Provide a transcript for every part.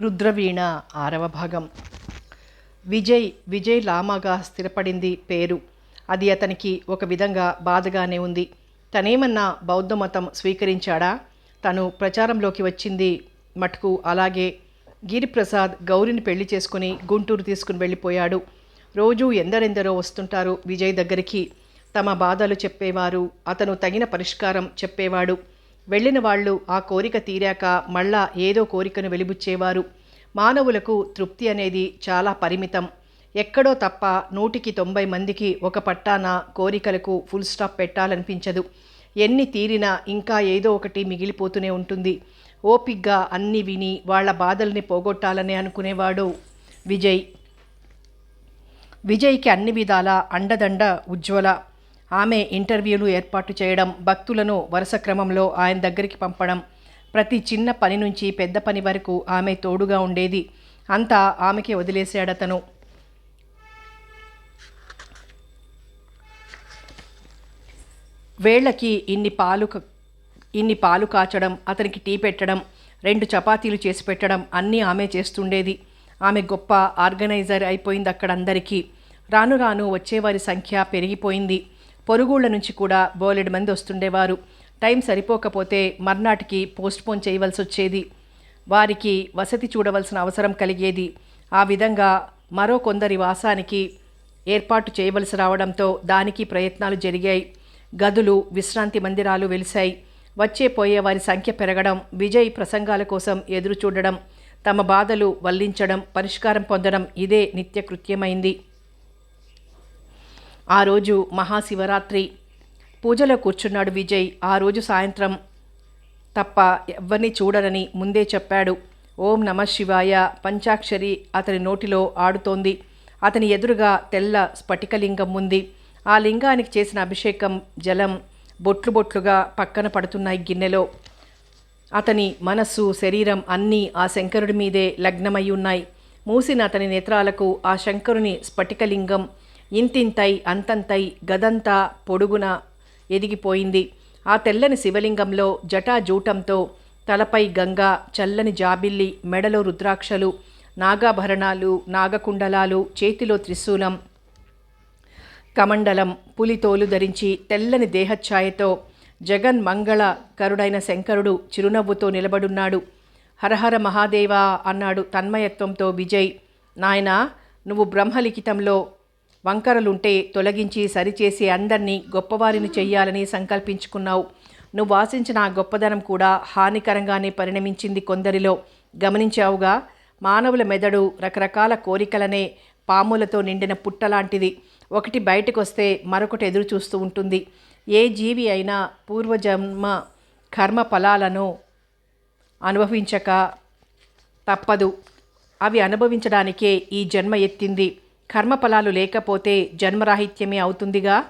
రుద్రవీణ ఆరవ భాగం. విజయ్ విజయ్ లామాగా స్థిరపడింది పేరు. అది అతనికి ఒక విధంగా బాధగానే ఉంది. తనేమన్నా బౌద్ధ మతం స్వీకరించాడా? తను ప్రచారంలోకి వచ్చింది మటుకు అలాగే గిరిప్రసాద్ గౌరిని పెళ్ళి చేసుకుని గుంటూరు తీసుకుని వెళ్ళిపోయాడు. రోజూ ఎందరెందరో వస్తుంటారు విజయ్ దగ్గరికి. తమ బాధలు చెప్పేవారు అతను తగిన పరిష్కారం చెప్పేవాడు. వెళ్ళిన వాళ్ళు ఆ కోరిక తీరాక మళ్ళా ఏదో కోరికను వెలిబుచ్చేవారు. మానవులకు తృప్తి అనేది చాలా పరిమితం. ఎక్కడో తప్ప నూటికి తొంభై మందికి ఒక పట్టాన కోరికలకు ఫుల్ స్టాప్ పెట్టాలనిపించదు. ఎన్ని తీరినా ఇంకా ఏదో ఒకటి మిగిలిపోతూనే ఉంటుంది. ఓపిగ్గా అన్ని విని వాళ్ళ బాధల్ని పోగొట్టాలని అనుకునేవాడు విజయ్. విజయ్కి అన్ని విధాల అండదండ ఉజ్వల. ఆమె ఇంటర్వ్యూలు ఏర్పాటు చేయడం భక్తులను వరుస క్రమంలో ఆయన దగ్గరికి పంపడం ప్రతి చిన్న పని నుంచి పెద్ద పని వరకు ఆమె తోడుగా ఉండేది. అంతా ఆమెకే వదిలేశాడతను వేళ్ళకి ఇన్ని పాలు ఇన్ని పాలు కాచడం అతనికి టీ పెట్టడం రెండు చపాతీలు చేసి పెట్టడం అన్నీ ఆమె చేస్తుండేది. ఆమె గొప్ప ఆర్గనైజర్ అయిపోయింది అక్కడ అందరికీ రాను రాను వచ్చేవారి సంఖ్య పెరిగిపోయింది. పొరుగుళ్ళ నుంచి కూడా బోలెడు మంది వస్తుండేవారు. టైం సరిపోకపోతే మర్నాటికి పోస్ట్పోన్ చేయవలసి వచ్చేది. వారికి వసతి చూడవలసిన అవసరం కలిగేది. ఆ విధంగా మరో కొందరి వాసానికి ఏర్పాటు చేయవలసి రావడంతో దానికి ప్రయత్నాలు జరిగాయి. గదులు విశ్రాంతి మందిరాలు వెలిశాయి. వచ్చే పోయే వారి సంఖ్య పెరగడం విజయ్ ప్రసంగాల కోసం ఎదురు చూడడం తమ బాధలు వల్లించడం పరిష్కారం పొందడం ఇదే నిత్యకృత్యమైంది ఆ రోజు మహాశివరాత్రి. పూజలో కూర్చున్నాడు విజయ్. ఆ రోజు సాయంత్రం తప్ప ఎవ్వరిని చూడనని ముందే చెప్పాడు. ఓం నమ శివాయ. పంచాక్షరి అతని నోటిలో ఆడుతోంది. అతని ఎదురుగా తెల్ల స్ఫటికలింగం ఉంది. ఆ లింగానికి చేసిన అభిషేకం జలం బొట్లు బొట్లుగా పక్కన పడుతున్నాయి గిన్నెలో. అతని మనస్సు శరీరం అన్నీ ఆ శంకరుడి మీదే లగ్నమై ఉన్నాయి. మూసిన అతని నేత్రాలకు ఆ శంకరుని స్ఫటికలింగం ఇంతింతై అంతంతై గదంతా పొడుగున ఎదిగిపోయింది. ఆ తెల్లని శివలింగంలో జటాజూటంతో తలపై గంగా చల్లని జాబిల్లి మెడలో రుద్రాక్షలు నాగాభరణాలు నాగకుండలాలు చేతిలో త్రిశూలం కమండలం పులితోలు ధరించి తెల్లని దేహఛాయతో జగన్ మంగళ కరుడైన శంకరుడు చిరునవ్వుతో నిలబడున్నాడు. హరహర మహాదేవా అన్నాడు తన్మయత్వంతో విజయ్. నాయనా నువ్వు బ్రహ్మలిఖితంలో వంకరలుంటే తొలగించి సరిచేసి అందరినీ గొప్పవారిని చెయ్యాలని సంకల్పించుకున్నావు. నువ్వు ఆశించిన ఆ గొప్పదనం కూడా హానికరంగానే పరిణమించింది కొందరిలో. గమనించావుగా? మానవుల మెదడు రకరకాల కోరికలనే పాములతో నిండిన పుట్టలాంటిది. ఒకటి బయటకొస్తే మరొకటి ఎదురు చూస్తూ ఉంటుంది. ఏ జీవి అయినా పూర్వజన్మ కర్మ ఫలాలను అనుభవించక తప్పదు. అవి అనుభవించడానికే ఈ జన్మ ఎత్తింది. కర్మఫలాలు లేకపోతే జన్మరాహిత్యమే అవుతుందిగా.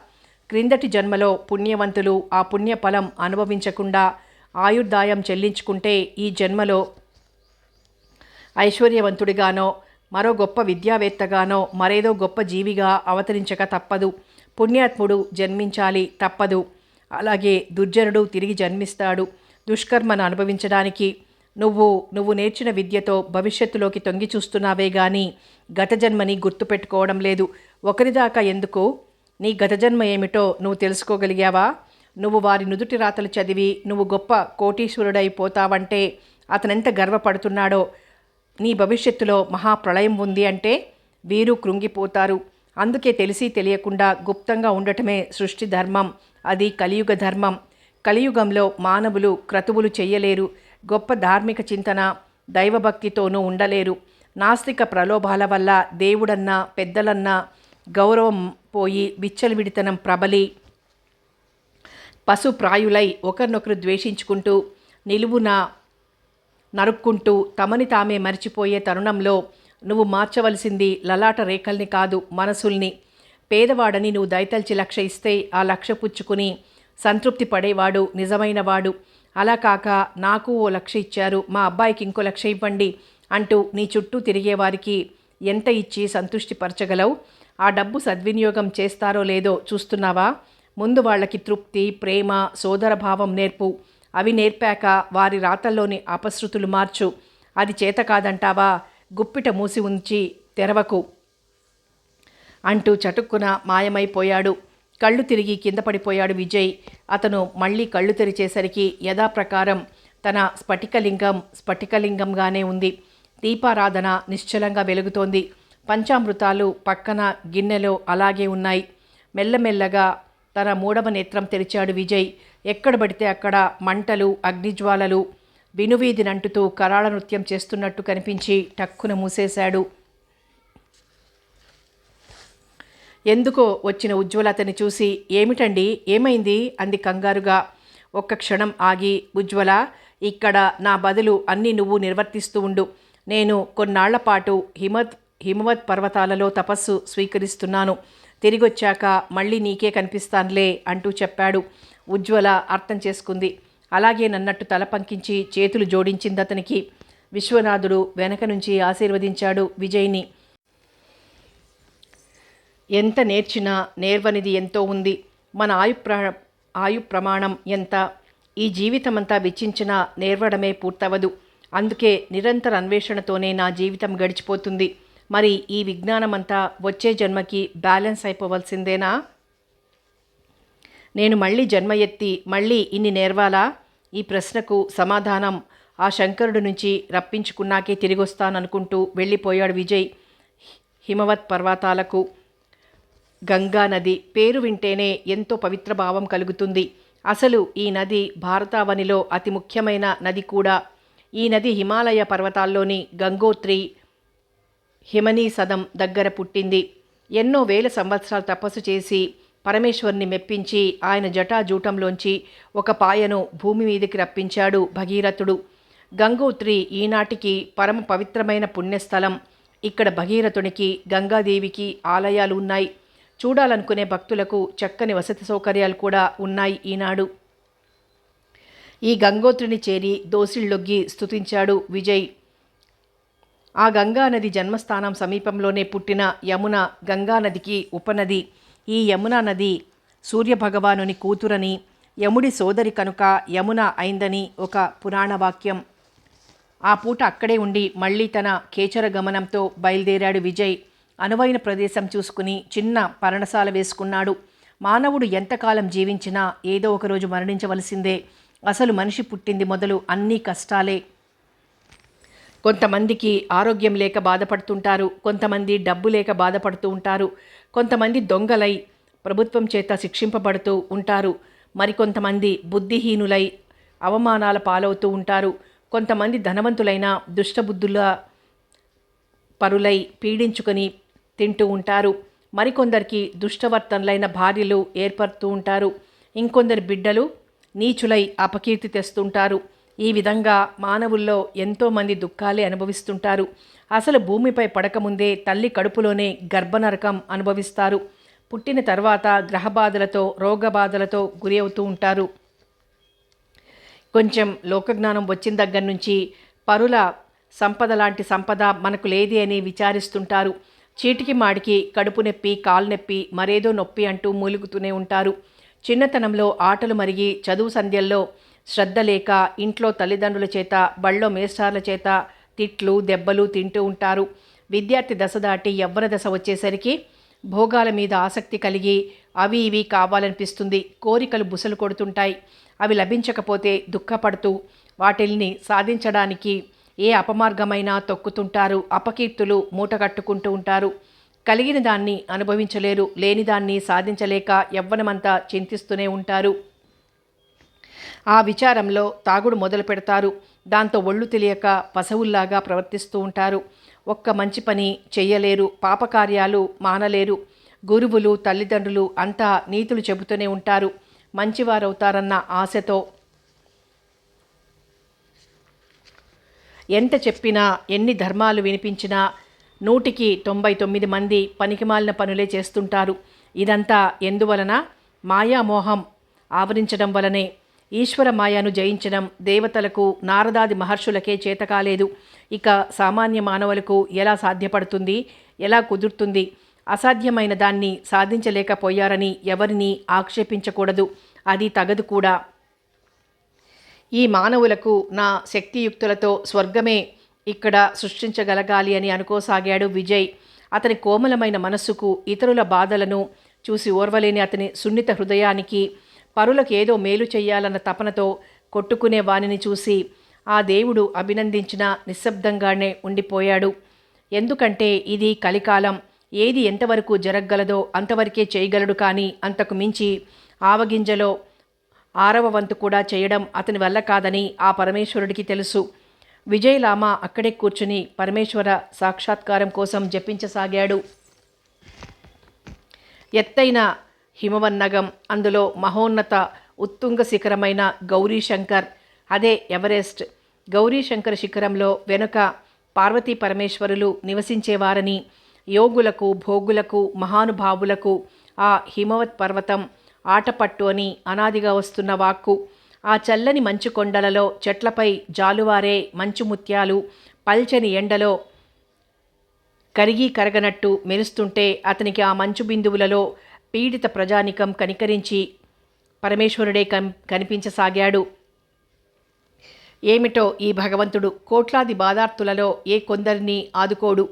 క్రిందటి జన్మలో పుణ్యవంతులు ఆ పుణ్యఫలం అనుభవించకుండా ఆయుర్దాయం చెల్లించుకుంటే ఈ జన్మలో ఐశ్వర్యవంతుడిగానో మరో గొప్ప విద్యావేత్తగానో మరేదో గొప్ప జీవిగా అవతరించక తప్పదు. పుణ్యాత్ముడు జన్మించాలి తప్పదు. అలాగే దుర్జనుడు తిరిగి జన్మిస్తాడు. దుష్కర్మను అనుభవించడానికి నువ్వు నువ్వు నేర్చిన విద్యతో భవిష్యత్తులోకి తొంగి చూస్తున్నావే గాని గత జన్మని గుర్తుపెట్టుకోవడం లేదు. ఒకరిదాకా ఎందుకు? నీ గత జన్మ ఏమిటో నువ్వు తెలుసుకోగలిగావా? నువ్వు వారి నుదుటి రాతలు చదివి నువ్వు గొప్ప కోటీశ్వరుడై పోతావంటే అతనెంత గర్వపడుతున్నాడో? నీ భవిష్యత్తులో మహాప్రళయం ఉంది అంటే వీరు కృంగిపోతారు. అందుకే తెలిసి తెలియకుండా గుప్తంగా ఉండటమే సృష్టి ధర్మం. అది కలియుగ ధర్మం. కలియుగంలో మానవులు క్రతువులు చెయ్యలేరు. గొప్ప ధార్మిక చింతన దైవభక్తితోనూ ఉండలేరు. నాస్తిక ప్రలోభాల వల్ల దేవుడన్నా పెద్దలన్నా గౌరవం పోయి విచ్చలవిడితనం ప్రబలి పశుప్రాయులై ఒకరినొకరు ద్వేషించుకుంటూ నిలువున నరుక్కుంటూ తమని తామే మరిచిపోయే తరుణంలో నువ్వు మార్చవలసింది లలాట రేఖల్ని కాదు మనసుల్ని. పేదవాడని నువ్వు దయతల్చి లక్ష ఇస్తే ఆ లక్ష పుచ్చుకుని సంతృప్తి పడేవాడు నిజమైనవాడు. అలా కాక నాకు ఓ లక్ష ఇచ్చారు మా అబ్బాయికి ఇంకో లక్ష ఇవ్వండి అంటూ నీ చుట్టూ తిరిగేవారికి ఎంత ఇచ్చి సంతుష్టిపరచగలవు? ఆ డబ్బు సద్వినియోగం చేస్తారో లేదో చూస్తున్నావా? ముందు వాళ్ళకి తృప్తి ప్రేమ సోదరభావం నేర్పు. అవి నేర్పాక వారి రాతల్లోని అపశృతులు మార్చు. అది చేత కాదంటావా? గుప్పిట మూసి ఉంచి తెరవకు అంటూ చటుక్కున మాయమైపోయాడు. కళ్ళు తిరిగి కింద పడిపోయాడు విజయ్. అతను మళ్ళీ కళ్ళు తెరిచేసరికి యథాప్రకారం తన స్ఫటికలింగం స్ఫటికలింగంగానే ఉంది. దీపారాధన నిశ్చలంగా వెలుగుతోంది. పంచామృతాలు పక్కన గిన్నెలో అలాగే ఉన్నాయి. మెల్లమెల్లగా తన మూడవ నేత్రం తెరిచాడు విజయ్. ఎక్కడ పడితే అక్కడ మంటలు అగ్నిజ్వాలలు వినువీధినంటుతూ కరాళ నృత్యం చేస్తున్నట్టు కనిపించి టక్కున మూసేశాడు. ఎందుకో వచ్చిన ఉజ్వల అతన్ని చూసి ఏమిటండి? ఏమైంది? అంది కంగారుగా. ఒక్క క్షణం ఆగి ఉజ్వల ఇక్కడ నా బదులు అన్నీ నువ్వు నిర్వర్తిస్తూ ఉండు. నేను కొన్నాళ్ళ పాటు హిమత్ హిమవత్ పర్వతాలలో తపస్సు స్వీకరిస్తున్నాను. తిరిగొచ్చాక మళ్ళీ నీకే కనిపిస్తానులే అంటూ చెప్పాడు. ఉజ్వల అర్థం చేసుకుంది. అలాగే నన్నట్టు తల పంకించి చేతులు జోడించింది అతనికి విశ్వనాథుడు వెనక నుంచి ఆశీర్వదించాడు విజయ్ని. ఎంత నేర్చినా నేర్వనిది ఎంతో ఉంది. మన ఆయు ప్ర ఆయు ప్రమాణం ఎంత? ఈ జీవితమంతా వెచ్చించినా నేర్వడమే పూర్తవదు అందుకే నిరంతర అన్వేషణతోనే నా జీవితం గడిచిపోతుంది. మరి ఈ విజ్ఞానమంతా వచ్చే జన్మకి బ్యాలెన్స్ అయిపోవలసిందేనా? నేను మళ్ళీ జన్మ ఎత్తి మళ్ళీ ఇన్ని నేర్వాలా? ఈ ప్రశ్నకు సమాధానం ఆ శంకరుడి నుంచి రప్పించుకున్నాకే తిరిగొస్తాననుకుంటూ వెళ్ళిపోయాడు విజయ్. హిమవత్ పర్వతాలకు గంగా నది పేరు వింటేనే ఎంతో పవిత్ర భావం కలుగుతుంది. అసలు ఈ నది భారతావనిలో అతి ముఖ్యమైన నది కూడా. ఈ నది హిమాలయ పర్వతాల్లోని గంగోత్రి హిమనీ సదం దగ్గర పుట్టింది. ఎన్నో వేల సంవత్సరాలు తపస్సు చేసి పరమేశ్వరుని మెప్పించి ఆయన జటాజూటంలోంచి ఒక పాయను భూమి మీదకి రప్పించాడు భగీరథుడు. గంగోత్రి ఈనాటికి పరమ పవిత్రమైన పుణ్యస్థలం. ఇక్కడ భగీరథునికి గంగాదేవికి ఆలయాలు ఉన్నాయి. చూడాలనుకునే భక్తులకు చక్కని వసతి సౌకర్యాలు కూడా ఉన్నాయి ఈనాడు. ఈ గంగోత్రిని చేరి దోసిళ్ళొగ్గి స్తుతించాడు విజయ్. ఆ గంగానది జన్మస్థానం సమీపంలోనే పుట్టిన యమున గంగానదికి ఉపనది. ఈ యమునా నది సూర్యభగవానుని కూతురని యముడి సోదరి కనుక యమున అయిందని ఒక పురాణ వాక్యం ఆ పూట అక్కడే ఉండి మళ్ళీ తన కేచర గమనంతో బయలుదేరాడు విజయ్. అనువైన ప్రదేశం చూసుకుని చిన్న పర్ణశాల వేసుకున్నాడు. మానవుడు ఎంతకాలం జీవించినా ఏదో ఒకరోజు మరణించవలసిందే. అసలు మనిషి పుట్టింది మొదలు అన్నీ కష్టాలే. కొంతమందికి ఆరోగ్యం లేక బాధపడుతుంటారు. కొంతమంది డబ్బు లేక బాధపడుతూ ఉంటారు. కొంతమంది దొంగలై ప్రభుత్వం చేత శిక్షింపబడుతూ ఉంటారు. మరికొంతమంది బుద్ధిహీనులై అవమానాల పాలవుతూ ఉంటారు. కొంతమంది ధనవంతులైన దుష్టబుద్ధుల పరులై పీడించుకొని తింటూ ఉంటారు. మరికొందరికి దుష్టవర్తనలైన భార్యలు ఏర్పడుతూ ఉంటారు. ఇంకొందరి బిడ్డలు నీచులై అపకీర్తి తెస్తుంటారు. ఈ విధంగా మానవుల్లో ఎంతోమంది దుఃఖాలే అనుభవిస్తుంటారు. అసలు భూమిపై పడకముందే తల్లి కడుపులోనే గర్భనరకం అనుభవిస్తారు. పుట్టిన తర్వాత గ్రహబాధలతో రోగబాధలతో గురి అవుతూ ఉంటారు. కొంచెం లోకజ్ఞానం వచ్చిన దగ్గర నుంచి పరుల సంపద లాంటి సంపద మనకు లేదే అని విచారిస్తుంటారు. చీటికి మాడికి కడుపు నొప్పి కాలు నొప్పి మరేదో నొప్పి అంటూ మూలుగుతూనే ఉంటారు. చిన్నతనంలో ఆటలు మరిగి చదువు సంధ్యల్లో శ్రద్ధ లేక ఇంట్లో తల్లిదండ్రుల చేత బళ్ళో మేస్టార్ల చేత తిట్లు దెబ్బలు తింటూ ఉంటారు. విద్యార్థి దశ దాటి యవ్వన దశ వచ్చేసరికి భోగాల మీద ఆసక్తి కలిగి అవి ఇవి కావాలనిపిస్తుంది. కోరికలు బుసలు కొడుతుంటాయి. అవి లభించకపోతే దుఃఖపడుతూ వాటిల్ని సాధించడానికి ఏ అపమార్గమైనా తొక్కుతుంటారు అపకీర్తులు మూటగట్టుకుంటూ ఉంటారు. కలిగిన దాన్ని అనుభవించలేరు లేని దాన్ని సాధించలేక యవ్వనమంతా చింతిస్తూనే ఉంటారు. ఆ విచారంలో తాగుడు మొదలు పెడతారు. దాంతో ఒళ్ళు తెలియక పశువుల్లాగా ప్రవర్తిస్తూ ఉంటారు. ఒక్క మంచి పని చెయ్యలేరు పాపకార్యాలు మానలేరు. గురువులు తల్లిదండ్రులు అంతా నీతులు చెబుతూనే ఉంటారు. మంచివారవుతారన్న ఆశతో ఎంత చెప్పినా ఎన్ని ధర్మాలు వినిపించినా నూటికి తొంభై తొమ్మిది మంది పనికిమాలిన పనులే చేస్తుంటారు. ఇదంతా ఎందువలన? మాయామోహం ఆవరించడం వలనే. ఈశ్వర మాయను జయించడం దేవతలకు నారదాది మహర్షులకే చేతకాలేదు. ఇక సామాన్య మానవులకు ఎలా సాధ్యపడుతుంది? ఎలా కుదురుతుంది? అసాధ్యమైన దాన్ని సాధించలేకపోయారని ఎవరిని ఆక్షేపించకూడదు. అది తగదు కూడా. ఈ మానవులకు నా శక్తియుక్తులతో స్వర్గమే ఇక్కడ సృష్టించగలగాలి అని అనుకోసాగాడు విజయ్. అతని కోమలమైన మనస్సుకు ఇతరుల బాధలను చూసి ఓర్వలేని అతని సున్నిత హృదయానికి పరులకు ఏదో మేలు చేయాలన్న తపనతో కొట్టుకునే వానిని చూసి ఆ దేవుడు అభినందించిన నిశ్శబ్దంగానే ఉండిపోయాడు. ఎందుకంటే ఇది కలికాలం ఏది ఎంతవరకు జరగగలదో అంతవరకే చేయగలడు కానీ అంతకు మించి ఆవగింజలో ఆరవ వంతు కూడా చేయడం అతని వల్ల కాదని ఆ పరమేశ్వరుడికి తెలుసు. విజయలామ అక్కడే కూర్చుని పరమేశ్వర సాక్షాత్కారం కోసం జపించసాగాడు. ఎత్తైన హిమవన్నగం అందులో మహోన్నత ఉత్తుంగ శిఖరమైన గౌరీశంకర్ అదే ఎవరెస్ట్. గౌరీశంకర్ శిఖరంలో వెనుక పార్వతీ పరమేశ్వరులు నివసించేవారని యోగులకు భోగులకు మహానుభావులకు ఆ హిమవత్ పర్వతం ఆటపట్టు అని అనాదిగా వస్తున్న వాక్కు. ఆ చల్లని మంచు కొండలలో చెట్లపై జాలువారే మంచు ముత్యాలు పల్చని ఎండలో కరిగి కరగనట్టు మెరుస్తుంటే అతనికి ఆ మంచు బిందువులలో పీడిత ప్రజానికం కనికరించి పరమేశ్వరుడే కం కనిపించసాగాడు. ఏమిటో ఈ భగవంతుడు కోట్లాది బాధార్తులలో ఏ కొందరిని ఆదుకోడు.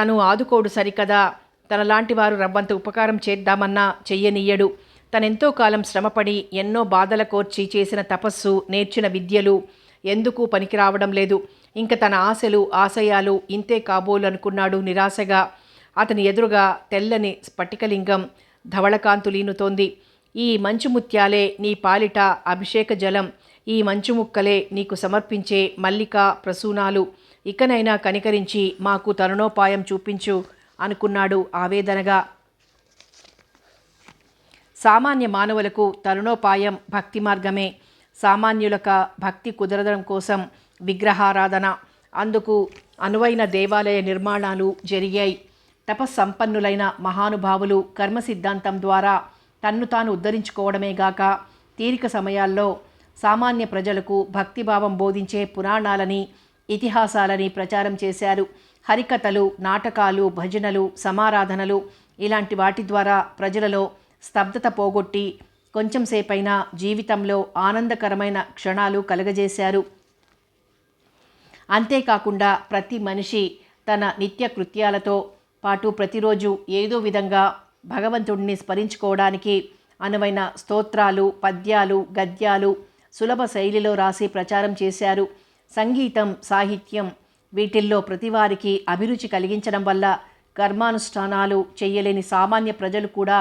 తను ఆదుకోడు సరికదా తనలాంటి వారు రవ్వంత ఉపకారం చేద్దామన్నా చెయ్యనియ్యడు తనెంతో కాలం శ్రమపడి ఎన్నో బాధల కోర్చి చేసిన తపస్సు నేర్చిన విద్యలు ఎందుకు పనికిరావడం లేదు? ఇంక తన ఆశలు ఆశయాలు ఇంతే కాబోలు అనుకున్నాడు నిరాశగా. అతని ఎదురుగా తెల్లని స్ఫటికలింగం ధవళకాంతులీనుతోంది. ఈ మంచు ముత్యాలే నీ పాలిట అభిషేక జలం. ఈ మంచు ముక్కలే నీకు సమర్పించే మల్లిక ప్రసూనాలు. ఇకనైనా కనికరించి మాకు తరుణోపాయం చూపించు అనుకున్నాడు ఆవేదనగా. సామాన్య మానవులకు తరుణోపాయం భక్తి మార్గమే. సామాన్యులక భక్తి కుదరడం కోసం విగ్రహారాధన. అందుకు అనువైన దేవాలయ నిర్మాణాలు జరిగాయి. తపస్సంపన్నులైన మహానుభావులు కర్మ సిద్ధాంతం ద్వారా తన్ను తాను ఉద్ధరించుకోవడమేగాక తీరిక సమయాల్లో సామాన్య ప్రజలకు భక్తిభావం బోధించే పురాణాలని ఇతిహాసాలని ప్రచారం చేశారు. హరికథలు నాటకాలు భజనలు సమారాధనలు ఇలాంటి వాటి ద్వారా ప్రజలలో స్తబ్దత పోగొట్టి కొంచెం సేపైనా జీవితంలో ఆనందకరమైన క్షణాలు కలగజేశారు. అంతేకాకుండా ప్రతి మనిషి తన నిత్య కృత్యాలతో పాటు ప్రతిరోజు ఏదో విధంగా భగవంతుడిని స్మరించుకోవడానికి అనువైన స్తోత్రాలు పద్యాలు గద్యాలు సులభ శైలిలో రాసి ప్రచారం చేశారు. సంగీతం సాహిత్యం వీటిల్లో ప్రతివారికి అభిరుచి కలిగించడం వల్ల కర్మానుష్ఠానాలు చేయలేని సామాన్య ప్రజలు కూడా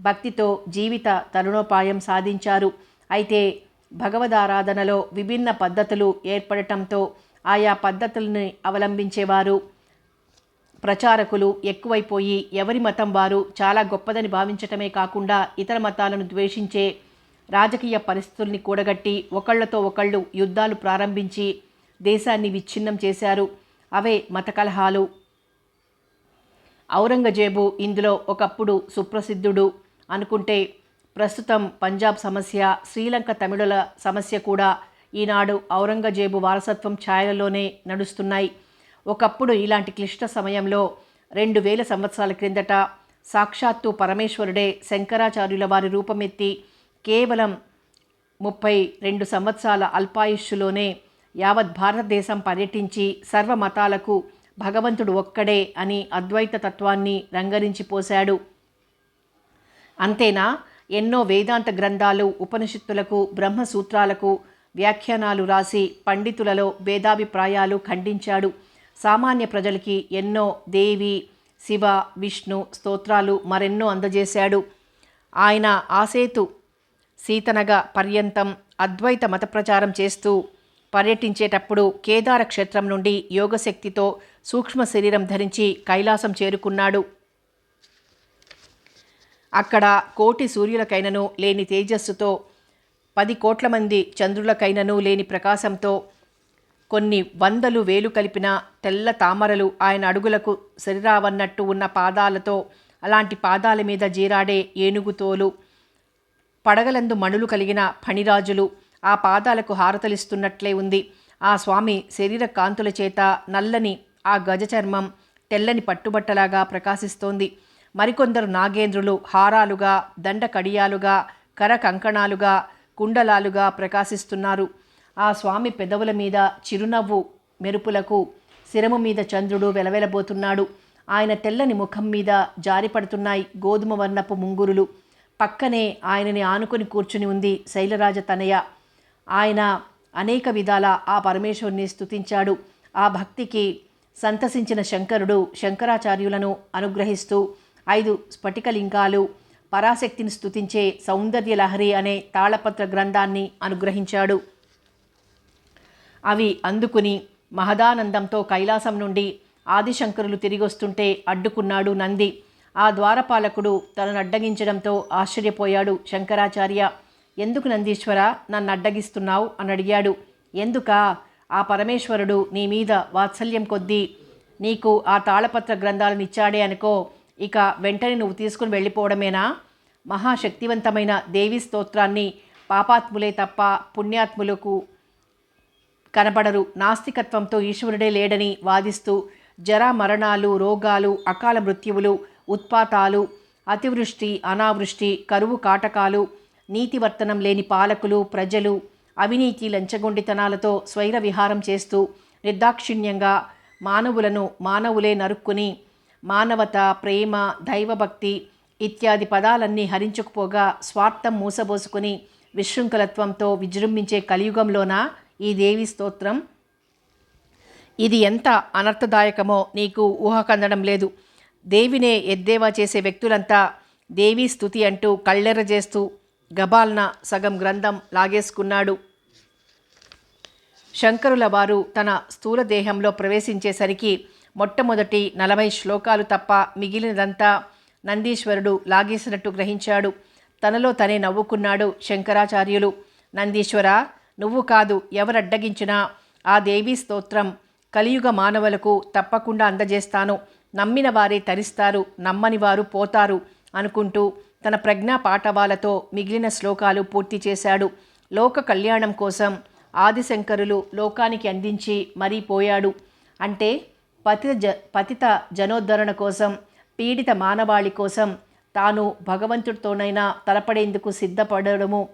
భక్తితో జీవిత తరుణోపాయం సాధించారు. అయితే భగవదారాధనలో విభిన్న పద్ధతులు ఏర్పడటంతో ఆయా పద్ధతుల్ని అవలంబించేవారు. ప్రచారకులు ఎక్కువైపోయి ఎవరి మతం వారు చాలా గొప్పదని భావించటమే కాకుండా ఇతర మతాలను ద్వేషించే రాజకీయ పరిస్థితుల్ని కూడగట్టి ఒకళ్ళతో ఒకళ్ళు యుద్ధాలు ప్రారంభించి దేశాన్ని విచ్ఛిన్నం చేశారు. అవే మత కలహాలు. ఔరంగజేబు ఇందులో ఒకప్పుడు సుప్రసిద్ధుడు. అనుకుంటే ప్రస్తుతం పంజాబ్ సమస్య శ్రీలంక తమిళుల సమస్య కూడా ఈనాడు ఔరంగజేబు వారసత్వం ఛాయలలోనే నడుస్తున్నాయి. ఒకప్పుడు ఇలాంటి క్లిష్ట సమయంలో రెండు వేల సంవత్సరాల క్రిందట సాక్షాత్తు పరమేశ్వరుడే శంకరాచార్యుల వారి రూపమెత్తి కేవలం ముప్పై రెండు సంవత్సరాల అల్పాయుష్యులోనే యావత్ భారతదేశం పర్యటించి సర్వ మతాలకు భగవంతుడు ఒక్కడే అని అద్వైత తత్వాన్ని రంగరించిపోశాడు అంతేనా? ఎన్నో వేదాంత గ్రంథాలు ఉపనిషత్తులకు బ్రహ్మసూత్రాలకు వ్యాఖ్యానాలు రాసి పండితులలో భేదాభిప్రాయాలు ఖండించాడు. సామాన్య ప్రజలకి ఎన్నో దేవి శివ విష్ణు స్తోత్రాలు మరెన్నో అందజేశాడు. ఆయన ఆసేతు సీతనగ పర్యంతం అద్వైత మత ప్రచారం చేస్తూ పర్యటించేటప్పుడు కేదార క్షేత్రం నుండి యోగశక్తితో సూక్ష్మ శరీరం ధరించి కైలాసం చేరుకున్నాడు. అక్కడ కోటి సూర్యులకైనను లేని తేజస్సుతో పది కోట్ల మంది చంద్రులకైనను లేని ప్రకాశంతో కొన్ని వందలు వేలు కలిపిన తెల్ల తామరలు ఆయన అడుగులకు శరీరావన్నట్టు ఉన్న పాదాలతో అలాంటి పాదాల మీద జీరాడే ఏనుగుతోలు పడగలందు మణులు కలిగిన ఫణిరాజులు ఆ పాదాలకు హారతలిస్తున్నట్లే ఉంది. ఆ స్వామి శరీర కాంతుల చేత నల్లని ఆ గజచర్మం తెల్లని పట్టుబట్టలాగా ప్రకాశిస్తోంది. మరికొందరు నాగేంద్రులు హారాలుగా దండ కడియాలుగా కుండలాలుగా ప్రకాశిస్తున్నారు. ఆ స్వామి పెదవుల మీద చిరునవ్వు మెరుపులకు శిరము మీద చంద్రుడు వెలవెలబోతున్నాడు. ఆయన తెల్లని ముఖం మీద జారిపడుతున్నాయి గోధుమ వర్ణపు ముంగురులు. పక్కనే ఆయనని ఆనుకొని కూర్చుని ఉంది శైలరాజ తనయ. ఆయన అనేక విధాల ఆ పరమేశ్వరుని స్థుతించాడు ఆ భక్తికి సంతసించిన శంకరుడు శంకరాచార్యులను అనుగ్రహిస్తూ ఐదు స్ఫటికలింగాలు. పరాశక్తిని స్తుతించే సౌందర్య లహరి అనే తాళపత్ర గ్రంథాన్ని అనుగ్రహించాడు. అవి అందుకుని మహదానందంతో కైలాసం నుండి ఆదిశంకరులు తిరిగొస్తుంటే అడ్డుకున్నాడు నంది. ఆ ద్వారపాలకుడు తనను అడ్డగించడంతో ఆశ్చర్యపోయాడు శంకరాచార్య. ఎందుకు నందీశ్వర? నన్ను అడ్డగిస్తున్నావు అని అడిగాడు ఎందుక? ఆ పరమేశ్వరుడు నీ మీద వాత్సల్యం కొద్దీ నీకు ఆ తాళపత్ర గ్రంథాలను ఇచ్చాడే అనుకో ఇక వెంటనే నువ్వు తీసుకుని వెళ్ళిపోవడమేనా? మహాశక్తివంతమైన దేవి స్తోత్రాన్ని పాపాత్ములే తప్ప పుణ్యాత్ములకు కనబడరు. నాస్తికత్వంతో ఈశ్వరుడే లేడని వాదిస్తూ జరా మరణాలు రోగాలు అకాల మృత్యువులు ఉత్పాతాలు అతివృష్టి అనావృష్టి కరువు కాటకాలు నీతివర్తనం లేని పాలకులు ప్రజలు అవినీతి లంచగొండితనాలతో స్వైర విహారం చేస్తూ నిర్దాక్షిణ్యంగా మానవులను మానవులే నరుక్కుని మానవత ప్రేమ దైవభక్తి ఇత్యాది పదాలన్నీ హరించుకుపోగా స్వార్థం మూసబోసుకుని విశృంఖలత్వంతో విజృంభించే కలియుగంలోన ఈ దేవి స్తోత్రం? ఇది ఎంత అనర్థదాయకమో నీకు ఊహ కందడం లేదు. దేవినే ఎద్దేవా చేసే వ్యక్తులంతా దేవీ స్థుతి అంటూ కళ్ళెర చేస్తూ గబాల్న సగం గ్రంథం లాగేసుకున్నాడు. శంకరుల వారు తన స్థూల దేహంలో ప్రవేశించేసరికి మొట్టమొదటి నలభై శ్లోకాలు తప్ప మిగిలినదంతా నందీశ్వరుడు లాగేసినట్టు గ్రహించాడు. తనలో తనే నవ్వుకున్నాడు శంకరాచార్యులు. నందీశ్వర నువ్వు కాదు ఎవరడ్డగించినా ఆ దేవీ స్తోత్రం కలియుగ మానవులకు తప్పకుండా అందజేస్తాను. నమ్మిన వారే తరిస్తారు నమ్మని వారు పోతారు అనుకుంటూ తన ప్రజ్ఞా పాఠవాలతో మిగిలిన శ్లోకాలు పూర్తి చేశాడు. లోక కళ్యాణం కోసం ఆదిశంకరులు లోకానికి అందించి మరీ పోయాడు. అంటే పతిత జ పతిత జనోద్ధరణ కోసం పీడిత మానవాళి కోసం తాను భగవంతుడితోనైనా తలపడేందుకు సిద్ధపడడము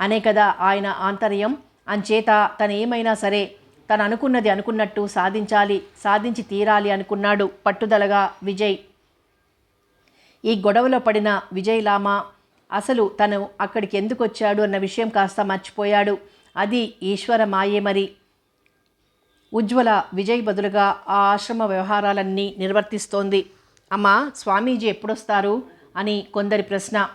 అనే కదా ఆయన ఆంతర్యం. అంచేత తను ఏమైనా సరే తను అనుకున్నది అనుకున్నట్టు సాధించాలి సాధించి తీరాలి అనుకున్నాడు పట్టుదలగా విజయ్. ఈ గొడవలో పడిన విజయ్ లామా అసలు తను అక్కడికి ఎందుకు వచ్చాడు అన్న విషయం కాస్త మర్చిపోయాడు. అది ఈశ్వర మాయే మరి. ఉజ్వల విజయ్ బదులుగా ఆ ఆశ్రమ వ్యవహారాలన్నీ నిర్వర్తిస్తోంది. అమ్మా స్వామీజీ ఎప్పుడొస్తారు? అని కొందరి ప్రశ్న.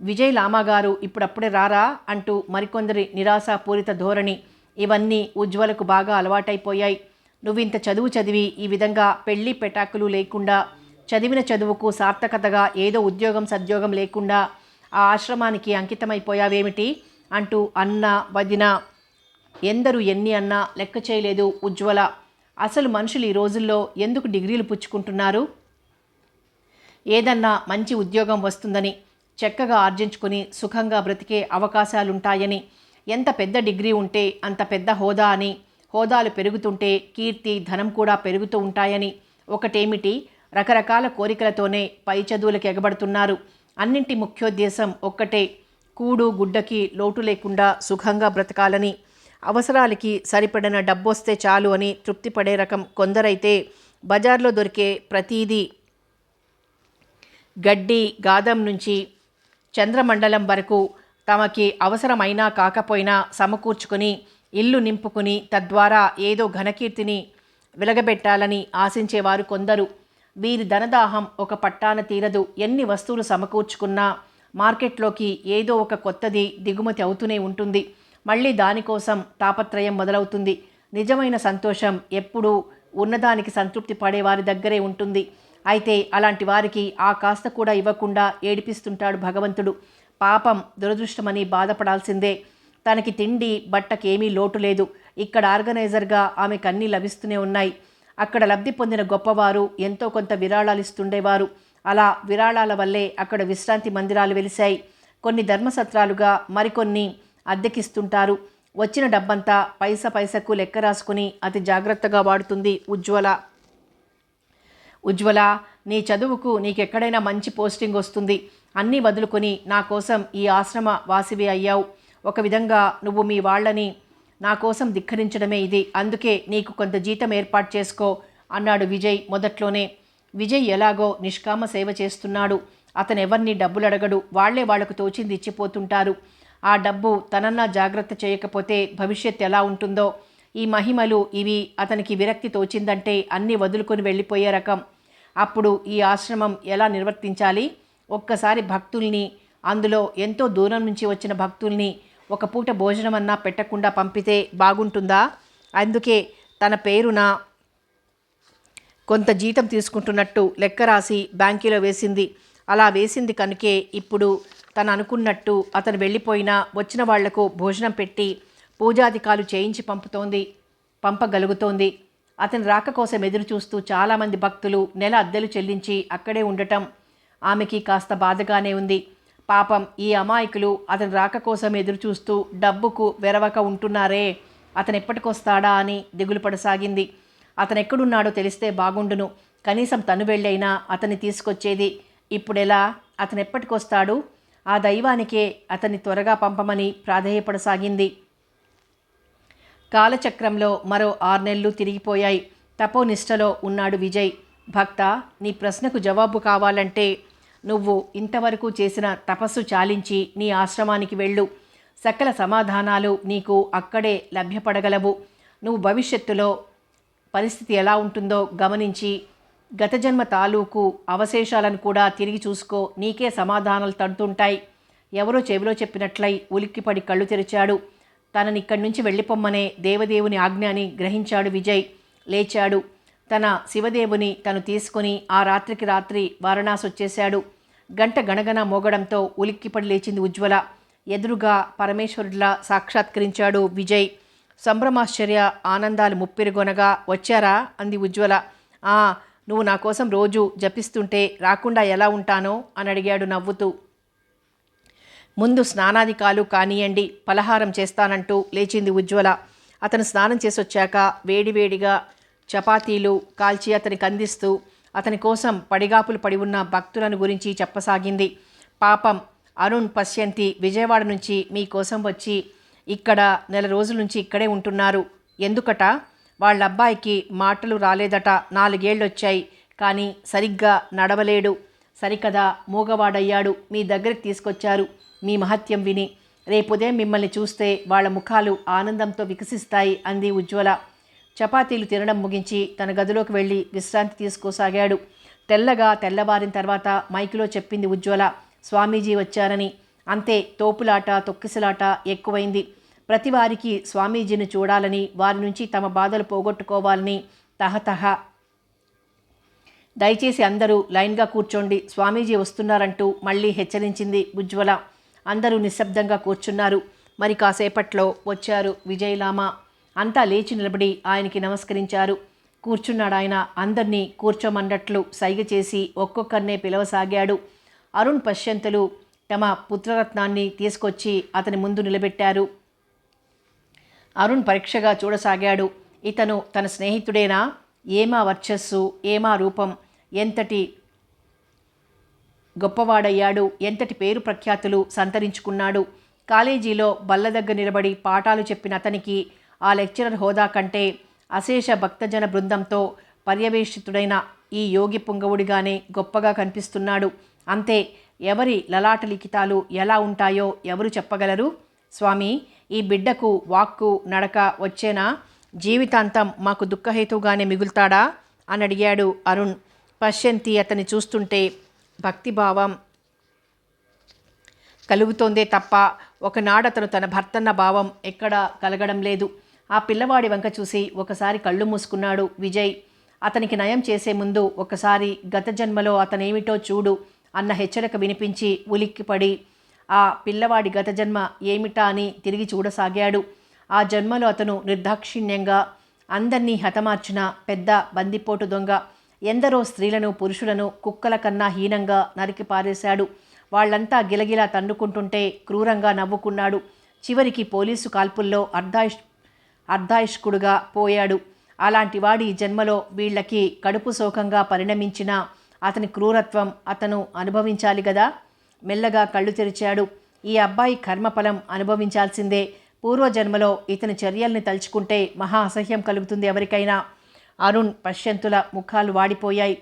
విజయ్ లామాగారు ఇప్పుడప్పుడే రారా? అంటూ మరికొందరి నిరాశాపూరిత ధోరణి. ఇవన్నీ ఉజ్వలకు బాగా అలవాటైపోయాయి. నువ్వింత చదువు చదివి ఈ విధంగా పెళ్ళి పెటాకులు లేకుండా చదివిన చదువుకు సార్థకతగా ఏదో ఉద్యోగం సద్యోగం లేకుండా ఆ ఆశ్రమానికి అంకితమైపోయావేమిటి? అంటూ అన్న వదిన ఎందరు ఎన్ని అన్నా లెక్క చేయలేదు ఉజ్వల. అసలు మనుషులు ఈ రోజుల్లో ఎందుకు డిగ్రీలు పుచ్చుకుంటున్నారు? ఏదన్నా మంచి ఉద్యోగం వస్తుందని చక్కగా ఆర్జించుకుని సుఖంగా బ్రతికే అవకాశాలుంటాయని ఎంత పెద్ద డిగ్రీ ఉంటే అంత పెద్ద హోదా అని హోదాలు పెరుగుతుంటే కీర్తి ధనం కూడా పెరుగుతూ ఉంటాయని ఒకటేమిటి? రకరకాల కోరికలతోనే పై చదువులకు ఎగబడుతున్నారు. అన్నింటి ముఖ్యోద్దేశం ఒక్కటే. కూడు గుడ్డకి లోటు లేకుండా సుఖంగా బ్రతకాలని అవసరాలకి సరిపడిన డబ్బొస్తే చాలు అని తృప్తి పడే రకం కొందరైతే బజార్లో దొరికే ప్రతీదీ గడ్డి గాదం నుంచి చంద్రమండలం వరకు తమకి అవసరమైనా కాకపోయినా సమకూర్చుకుని ఇల్లు నింపుకుని తద్వారా ఏదో ఘనకీర్తిని వెలగబెట్టాలని ఆశించేవారు కొందరు. వీరి ధనదాహం ఒక పట్టాన తీరదు. ఎన్ని వస్తువులు సమకూర్చుకున్నా మార్కెట్లోకి ఏదో ఒక కొత్తది దిగుమతి అవుతూనే ఉంటుంది. మళ్ళీ దానికోసం తాపత్రయం మొదలవుతుంది. నిజమైన సంతోషం ఎప్పుడూ ఉన్నదానికి సంతృప్తి పడే వారి దగ్గరే ఉంటుంది. అయితే అలాంటి వారికి ఆ కాస్త కూడా ఇవ్వకుండా ఏడిపిస్తుంటాడు భగవంతుడు. పాపం దురదృష్టమని బాధపడాల్సిందే. తనకి తిండి బట్టకేమీ లోటు లేదు. ఇక్కడ ఆర్గనైజర్గా ఆమెకు అన్నీ లభిస్తూనే ఉన్నాయి. అక్కడ లబ్ధి పొందిన గొప్పవారు ఎంతో కొంత విరాళాలు ఇస్తుండేవారు. అలా విరాళాల వల్లే అక్కడ విశ్రాంతి మందిరాలు వెలిశాయి. కొన్ని ధర్మసత్రాలుగా మరికొన్ని అద్దెకిస్తుంటారు. వచ్చిన డబ్బంతా పైస పైసకు లెక్క రాసుకుని అతి జాగ్రత్తగా వాడుతుంది ఉజ్వల. ఉజ్వల నీ చదువుకు నీకెక్కడైనా మంచి పోస్టింగ్ వస్తుంది. అన్నీ వదులుకొని నా కోసం ఈ ఆశ్రమ వాసివి అయ్యావు. ఒక విధంగా నువ్వు మీ వాళ్ళని నా కోసం ధిక్కరించడమే ఇది. అందుకే నీకు కొంత జీతం ఏర్పాటు చేసుకో అన్నాడు విజయ్ మొదట్లోనే. విజయ్ ఎలాగో నిష్కామ సేవ చేస్తున్నాడు. అతను ఎవరిని డబ్బులు అడగడు వాళ్ళే వాళ్ళకు తోచింది ఇచ్చిపోతుంటారు. ఆ డబ్బు తనన్నా జాగ్రత్త చేయకపోతే భవిష్యత్ ఎలా ఉంటుందో? ఈ మహిమలు ఇవి అతనికి విరక్తి తోచిందంటే అన్నీ వదులుకొని వెళ్ళిపోయే రకం. అప్పుడు ఈ ఆశ్రమం ఎలా నిర్వర్తించాలి? ఒక్కసారి భక్తుల్ని అందులో ఎంతో దూరం నుంచి వచ్చిన భక్తుల్ని ఒక పూట భోజనమన్నా పెట్టకుండా పంపితే బాగుంటుందా? అందుకే తన పేరున కొంత జీతం తీసుకుంటున్నట్టు లెక్క రాసి బ్యాంకీలో వేసింది. అలా వేసింది కనుకే ఇప్పుడు తను అనుకున్నట్టు అతను వెళ్ళిపోయినా వచ్చిన వాళ్ళకు భోజనం పెట్టి పూజాధికాలు చేయించి పంపుతోంది పంపగలుగుతోంది. అతని రాక కోసం ఎదురు చూస్తూ చాలామంది భక్తులు నెల అద్దెలు చెల్లించి అక్కడే ఉండటం ఆమెకి కాస్త బాధగానే ఉంది. పాపం ఈ అమాయకులు అతని రాక కోసం ఎదురు చూస్తూ డబ్బుకు వెరవక ఉంటున్నారే అతను ఎప్పటికొస్తాడా అని దిగులు పడసాగింది. అతను ఎక్కడున్నాడో తెలిస్తే బాగుండును. కనీసం తను వెళ్ళైనా అతన్ని తీసుకొచ్చేది ఇప్పుడెలా? అతను ఎప్పటికొస్తాడు? ఆ దైవానికే అతన్ని త్వరగా పంపమని ప్రాధేయపడసాగింది. కాలచక్రంలో మరో ఆరు నెలలు తిరిగిపోయాయి తపోనిష్టలో ఉన్నాడు విజయ్. భక్త నీ ప్రశ్నకు జవాబు కావాలంటే నువ్వు ఇంతవరకు చేసిన తపస్సు చాలించి నీ ఆశ్రమానికి వెళ్ళు. సకల సమాధానాలు నీకు అక్కడే లభ్యపడగలవు. నువ్వు భవిష్యత్తులో పరిస్థితి ఎలా ఉంటుందో గమనించి గత జన్మ తాలూకు అవశేషాలను కూడా తిరిగి చూసుకో. నీకే సమాధానాలు తడుతుంటాయి. ఎవరో చెవిలో చెప్పినట్లయి ఉలిక్కిపడి కళ్ళు తెరిచాడు. తనని ఇక్కడి నుంచి వెళ్ళిపోమ్మనే దేవదేవుని ఆజ్ఞ అని గ్రహించాడు విజయ్. లేచాడు. తన శివదేవుని తను తీసుకుని ఆ రాత్రికి రాత్రి వారణాసి వచ్చేశాడు గంట గణగణ మోగడంతో ఉలిక్కిపడి లేచింది ఉజ్వల. ఎదురుగా పరమేశ్వరుడిలా సాక్షాత్కరించాడు విజయ్. సంభ్రమాశ్చర్య ఆనందాలు ముప్పిరిగొనగా వచ్చారా? అంది ఉజ్వల. ఆ నువ్వు నా కోసం రోజు జపిస్తుంటే రాకుండా ఎలా ఉంటానో అని అడిగాడు నవ్వుతూ. ముందు స్నానాధికాలు కానియండి పలహారం చేస్తానంటూ లేచింది ఉజ్వల. అతను స్నానం చేసి వచ్చాక వేడివేడిగా చపాతీలు కాల్చి అతనికి అందిస్తూ అతని కోసం పడిగాపులు పడి ఉన్న భక్తులను గురించి చెప్పసాగింది. పాపం అరుణ్ పశ్యంతి విజయవాడ నుంచి మీకోసం వచ్చి ఇక్కడ నెల రోజుల నుంచి ఇక్కడే ఉంటున్నారు. ఎందుకట? వాళ్ళ అబ్బాయికి మాటలు రాలేదట నాలుగేళ్ళు వచ్చాయి కానీ సరిగ్గా నడవలేడు. సరికదా మూగవాడయ్యాడు. మీ దగ్గరికి తీసుకొచ్చారు. మీ మహత్యం విని. రేపుదే మిమ్మల్ని చూస్తే వాళ్ళ ముఖాలు ఆనందంతో వికసిస్తాయి అంది ఉజ్వల. చపాతీలు తినడం ముగించి తన గదిలోకి వెళ్ళి విశ్రాంతి తీసుకోసాగాడు. తెల్లగా తెల్లవారిన తర్వాత మైకులో చెప్పింది ఉజ్వల స్వామీజీ వచ్చారని. అంతే తోపులాట తొక్కిసలాట ఎక్కువైంది. ప్రతి వారికి స్వామీజీని చూడాలని వారి నుంచి తమ బాధలు పోగొట్టుకోవాలని తహతహ. దయచేసి అందరూ లైన్గా కూర్చోండి. స్వామీజీ వస్తున్నారంటూ మళ్ళీ హెచ్చరించింది ఉజ్వల. అందరూ నిశ్శబ్దంగా కూర్చున్నారు. మరి కాసేపట్లో వచ్చారు విజయలామ. అంతా లేచి నిలబడి ఆయనకి నమస్కరించారు. కూర్చున్నాడు ఆయన. అందరినీ కూర్చోమన్నట్లు సైగ చేసి ఒక్కొక్కరినే పిలవసాగాడు. అరుణ్ పశ్యంతులు తమ పుత్రరత్నాన్ని తీసుకొచ్చి అతని ముందు నిలబెట్టారు. అరుణ్ పరీక్షగా చూడసాగాడు. ఇతను తన స్నేహితుడేనా? ఏమా వర్చస్సు? ఏమా రూపం? ఎంతటి గొప్పవాడయ్యాడు? ఎంతటి పేరు ప్రఖ్యాతులు సంతరించుకున్నాడు? కాలేజీలో బల్ల దగ్గర నిలబడి పాఠాలు చెప్పిన అతనికి ఆ లెక్చరర్ హోదా కంటే అశేష భక్తజన బృందంతో పర్యవేక్షితుడైన ఈ యోగి పుంగవుడిగానే గొప్పగా కనిపిస్తున్నాడు. అంతే ఎవరి లలాట లిఖితాలు ఎలా ఉంటాయో ఎవరు చెప్పగలరు? స్వామి ఈ బిడ్డకు వాక్కు నడక వచ్చేనా? జీవితాంతం మాకు దుఃఖహేతుగానే మిగులుతాడా? అని అడిగాడు అరుణ్. పశ్యంతి అతన్ని చూస్తుంటే భక్తిభావం కలుగుతోందే తప్ప ఒకనాడతను తన భర్తన్న భావం ఎక్కడా కలగడం లేదు. ఆ పిల్లవాడి వంక చూసి ఒకసారి కళ్ళు మూసుకున్నాడు విజయ్. అతనికి నయం చేసే ముందు ఒకసారి గత జన్మలో అతనేమిటో చూడు అన్న హెచ్చరిక వినిపించి ఉలిక్కిపడి ఆ పిల్లవాడి గత జన్మ ఏమిటా అని తిరిగి చూడసాగాడు. ఆ జన్మలో అతను నిర్దాక్షిణ్యంగా అందర్నీ హతమార్చిన పెద్ద బందిపోటు దొంగ ఎందరో స్త్రీలను పురుషులను కుక్కల కన్నా హీనంగా నరికి పారేశాడు. వాళ్ళంతా గిలగిలా తన్నుకుంటుంటే క్రూరంగా నవ్వుకున్నాడు. చివరికి పోలీసు కాల్పుల్లో అర్ధాయుష్ అర్ధాయుష్కుడుగా పోయాడు. అలాంటి వాడి జన్మలో వీళ్ళకి కడుపు శోకంగా పరిణమించిన అతని క్రూరత్వం అతను అనుభవించాలి కదా మెల్లగా కళ్ళు తెరిచాడు. ఈ అబ్బాయి కర్మఫలం అనుభవించాల్సిందే. పూర్వజన్మలో ఇతని చర్యల్ని తలుచుకుంటే మహా అసహ్యం కలుగుతుంది ఎవరికైనా. అరుణ్ పశ్యంతుల ముఖాలు వాడిపోయాయి.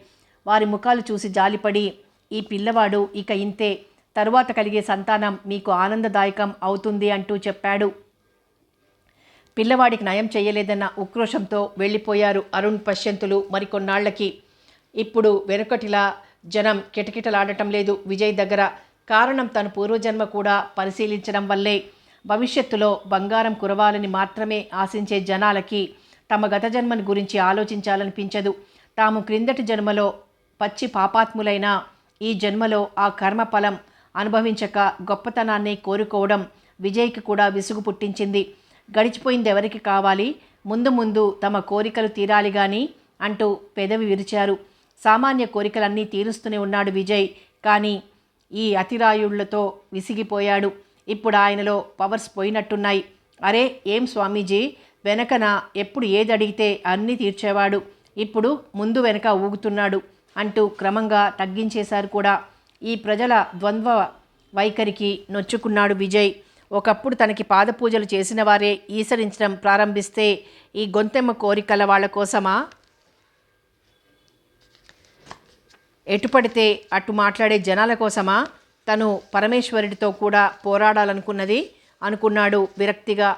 వారి ముఖాలు చూసి జాలిపడి ఈ పిల్లవాడు ఇక ఇంతే. తరువాత కలిగే సంతానం మీకు ఆనందదాయకం అవుతుంది అంటూ చెప్పాడు. పిల్లవాడికి నయం చేయలేదన్న ఉక్రోషంతో వెళ్ళిపోయారు అరుణ్ పశ్యంతులు మరికొన్నాళ్ళకి ఇప్పుడు వెనుకటిలా జనం కిటకిటలాడటం లేదు. విజయ్ దగ్గర కారణం తన పూర్వజన్మ కూడా పరిశీలించడం వల్లే. భవిష్యత్తులో బంగారం కురవాలని మాత్రమే ఆశించే జనాలకి తమ గత జన్మని గురించి ఆలోచించాలనిపించదు. తాము క్రిందటి జన్మలో పచ్చి పాపాత్ములైన ఈ జన్మలో ఆ కర్మఫలం అనుభవించక గొప్పతనాన్ని కోరుకోవడం విజయ్కి కూడా విసుగు పుట్టించింది. గడిచిపోయింది ఎవరికి కావాలి? ముందు ముందు తమ కోరికలు తీరాలి గాని అంటూ పెదవి విరిచారు. సామాన్య కోరికలన్నీ తీరుస్తూనే ఉన్నాడు విజయ్. కానీ ఈ అతిరాయుళ్ళతో విసిగిపోయాడు. ఇప్పుడు ఆయనలో పవర్స్ పోయినట్టున్నాయి. అరే ఏం స్వామీజీ? వెనకన ఎప్పుడు ఏది అడిగితే అన్నీ తీర్చేవాడు. ఇప్పుడు ముందు వెనక ఊగుతున్నాడు అంటూ క్రమంగా తగ్గించేశారు కూడా. ఈ ప్రజల ద్వంద్వ వైఖరికి నొచ్చుకున్నాడు విజయ్. ఒకప్పుడు తనకి పాదపూజలు చేసిన వారే ఈసరించడం ప్రారంభిస్తే ఈ గొంతెమ్మ కోరికల వాళ్ళ కోసమా? ఎటుపడితే అటు మాట్లాడే జనాల కోసమా తను పరమేశ్వరుడితో కూడా పోరాడాలనుకున్నది అనుకున్నాడు విరక్తిగా.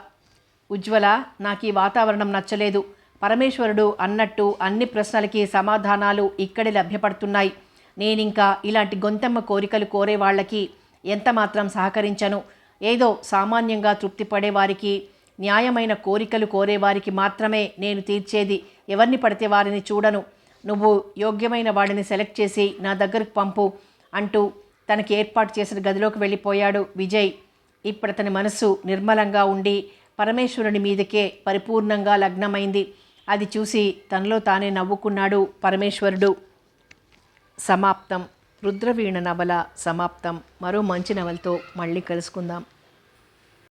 ఉజ్వల నాకు ఈ వాతావరణం నచ్చలేదు. పరమేశ్వరుడు అన్నట్టు అన్ని ప్రశ్నలకి సమాధానాలు ఇక్కడే లభ్యపడుతున్నాయి. నేనింకా ఇలాంటి గొంతెమ్మ కోరికలు కోరే వాళ్ళకి ఎంత మాత్రం సహకరించను. ఏదో సామాన్యంగా తృప్తి పడేవారికి న్యాయమైన కోరికలు కోరేవారికి మాత్రమే నేను తీర్చేది. ఎవరిని పడితే వారిని చూడను. నువ్వు యోగ్యమైన వాడిని సెలెక్ట్ చేసి నా దగ్గరకు పంపు అంటూ తనకి ఏర్పాటు చేసిన గదిలోకి వెళ్ళిపోయాడు విజయ్. ఇప్పుడు అతని మనస్సు నిర్మలంగా ఉండి పరమేశ్వరుని మీదకే పరిపూర్ణంగా లగ్నమైంది. అది చూసి తనలో తానే నవ్వుకున్నాడు పరమేశ్వరుడు. సమాప్తం. రుద్రవీణ నవల సమాప్తం. మరో మంచి నవలతో మళ్ళీ కలుసుకుందాం.